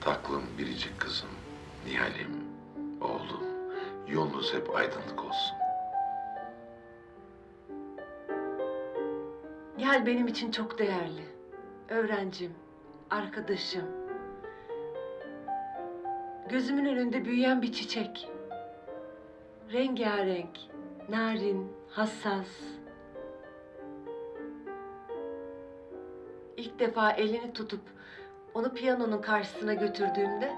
Taklım biricik kızım, Nihal'im, oğlum. Yolunuz hep aydınlık olsun. Nihal benim için çok değerli. Öğrencim, arkadaşım. Gözümün önünde büyüyen bir çiçek. Rengarenk, narin, hassas. İlk defa elini tutup onu piyanonun karşısına götürdüğümde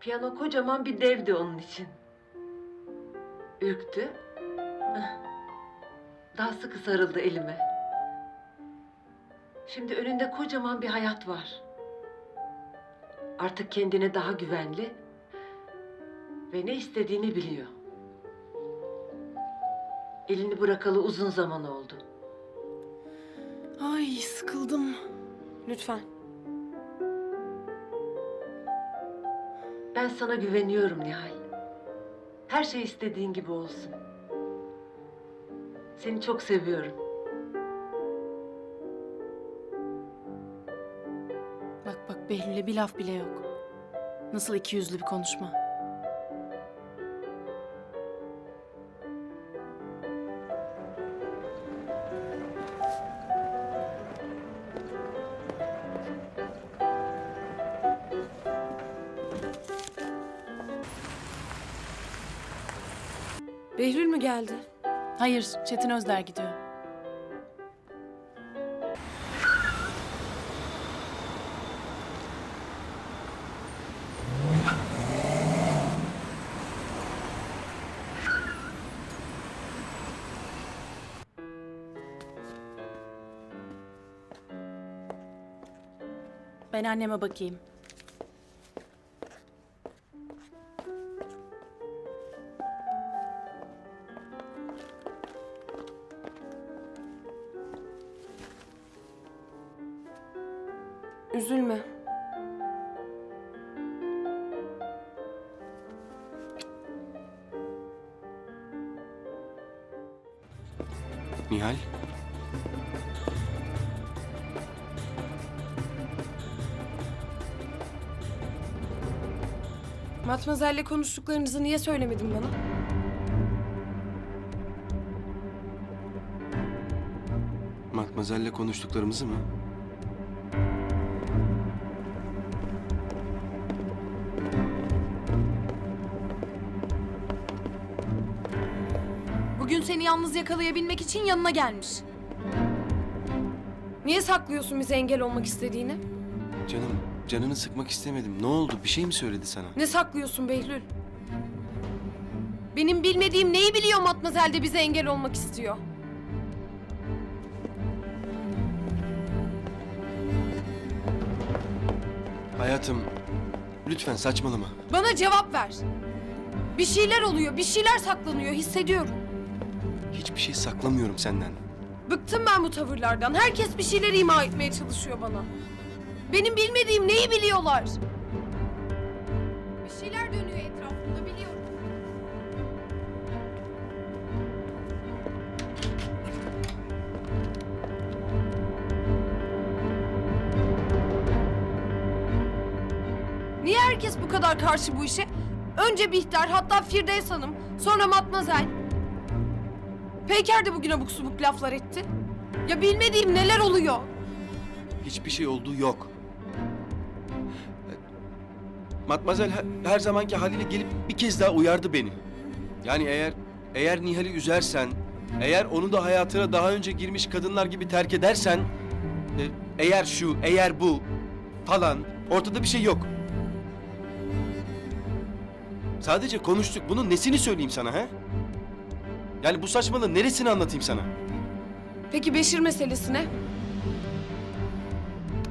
piyano kocaman bir devdi onun için. Ürktü. Daha sıkı sarıldı elime. Şimdi önünde kocaman bir hayat var. Artık kendine daha güvenli ve ne istediğini biliyor. Elini bırakalı uzun zaman oldu. Ay sıkıldım. Lütfen. Ben sana güveniyorum Nihal. Her şey istediğin gibi olsun. Seni çok seviyorum. Bak bak Behlül'e bir laf bile yok. Nasıl iki yüzlü bir konuşma. Behlül mü geldi? Hayır Çetin Özder gidiyor. Ben anneme bakayım. Üzülme. Nihal? Matmazel'le konuştuklarınızı niye söylemedin bana? Matmazel'le konuştuklarımızı mı? Bugün seni yalnız yakalayabilmek için yanına gelmiş. Niye saklıyorsun bize engel olmak istediğini? Canım, canını sıkmak istemedim. Ne oldu? Bir şey mi söyledi sana? Ne saklıyorsun Behlül? Benim bilmediğim neyi biliyor Matmazel de bize engel olmak istiyor? Hayatım, lütfen saçmalama. Bana cevap ver. Bir şeyler oluyor, bir şeyler saklanıyor, hissediyorum. Hiçbir şey saklamıyorum senden. Bıktım ben bu tavırlardan. Herkes bir şeyler ima etmeye çalışıyor bana. Benim bilmediğim neyi biliyorlar? Bir şeyler dönüyor etrafımda biliyorum. Niye herkes bu kadar karşı bu işe? Önce Bihter, hatta Firdevs Hanım, sonra Matmazel. Peyker de bugün abuk subuk laflar etti. Ya bilmediğim neler oluyor? Hiçbir şey olduğu yok. Matmazel her, zamanki haliyle gelip bir kez daha uyardı beni. Yani eğer eğer Nihal'i üzersen, eğer onu da hayatına daha önce girmiş kadınlar gibi terk edersen, e, eğer şu, eğer bu falan ortada bir şey yok. Sadece konuştuk. Bunun nesini söyleyeyim sana ha? Yani bu saçmalığın neresini anlatayım sana? Peki Beşir meselesine?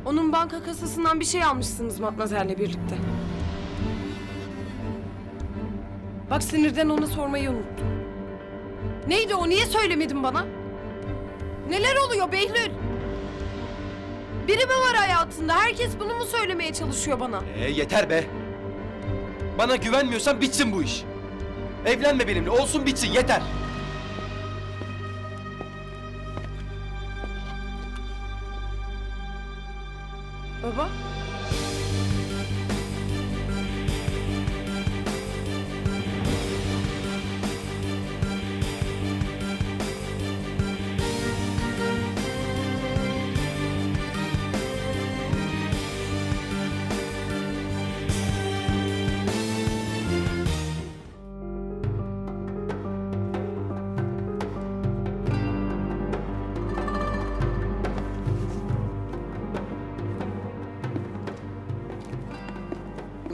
Onun banka kasasından bir şey almışsınız Matmazel'le birlikte. Bak sinirden ona sormayı unuttum. Neydi o? Niye söylemedin bana? Neler oluyor Behlül? Biri mi var hayatında? Herkes bunu mu söylemeye çalışıyor bana? Ee, yeter be. Bana güvenmiyorsan bitsin bu iş. Evlenme benimle. Olsun bitsin yeter. Baba?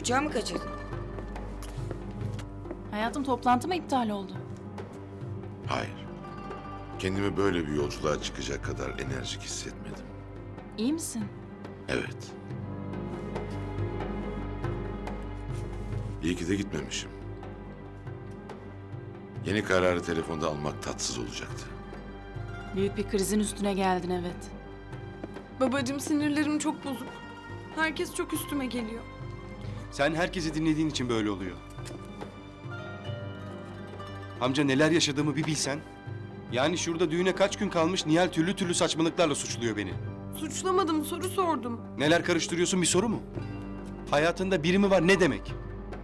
Uçağı mı kaçırdın? Hayatım toplantı mı iptal oldu? Hayır. Kendimi böyle bir yolculuğa çıkacak kadar enerjik hissetmedim. İyi misin? Evet. İyi ki de gitmemişim. Yeni kararı telefonda almak tatsız olacaktı. Büyük bir krizin üstüne geldin evet. Babacığım sinirlerim çok bozuk. Herkes çok üstüme geliyor. Sen herkesi dinlediğin için böyle oluyor. Amca neler yaşadığımı bir bilsen. Yani şurada düğüne kaç gün kalmış Nihal türlü türlü saçmalıklarla suçluyor beni. Suçlamadım, soru sordum. Neler karıştırıyorsun bir soru mu? Hayatında biri mi var ne demek?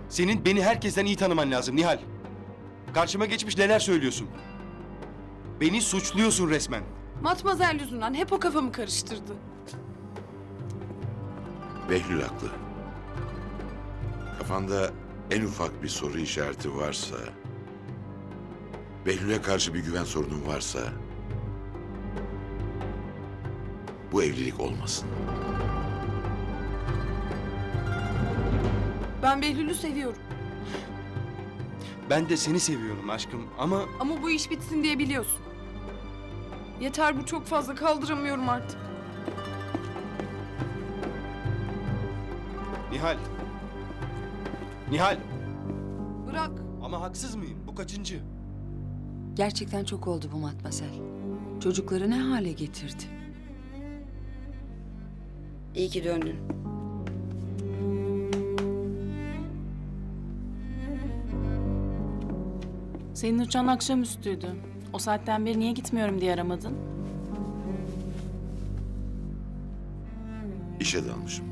Senin beni herkesten iyi tanıman lazım Nihal. Karşıma geçmiş neler söylüyorsun? Beni suçluyorsun resmen. Matmazel yüzünden hep o kafamı karıştırdı. Behlül haklı. Kafanda en ufak bir soru işareti varsa... Behlül'e karşı bir güven sorunun varsa... Bu evlilik olmasın. Ben Behlül'ü seviyorum. Ben de seni seviyorum aşkım ama Ama bu iş bitsin diye biliyorsun. Yeter bu çok fazla kaldıramıyorum artık. Nihal. Nihal. Bırak. Ama haksız mıyım? Bu kaçıncı? Gerçekten çok oldu bu matmasel. Çocukları ne hale getirdi? İyi ki döndün. Senin uçağın akşamüstüydü. O saatten beri niye gitmiyorum diye aramadın? İşe dalmışım.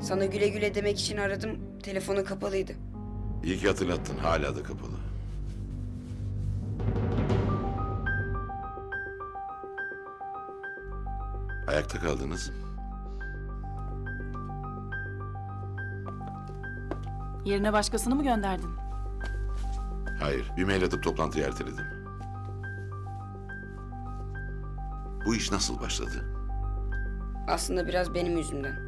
Sana güle güle demek için aradım. Telefonu kapalıydı. İyi ki hatırlattın. Hala da kapalı. Ayakta kaldınız. Yerine başkasını mı gönderdin? Hayır, bir mail atıp toplantıyı erteledim. Bu iş nasıl başladı? Aslında biraz benim yüzümden.